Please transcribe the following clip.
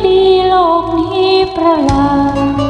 ไม่โลกนี้ประหลาด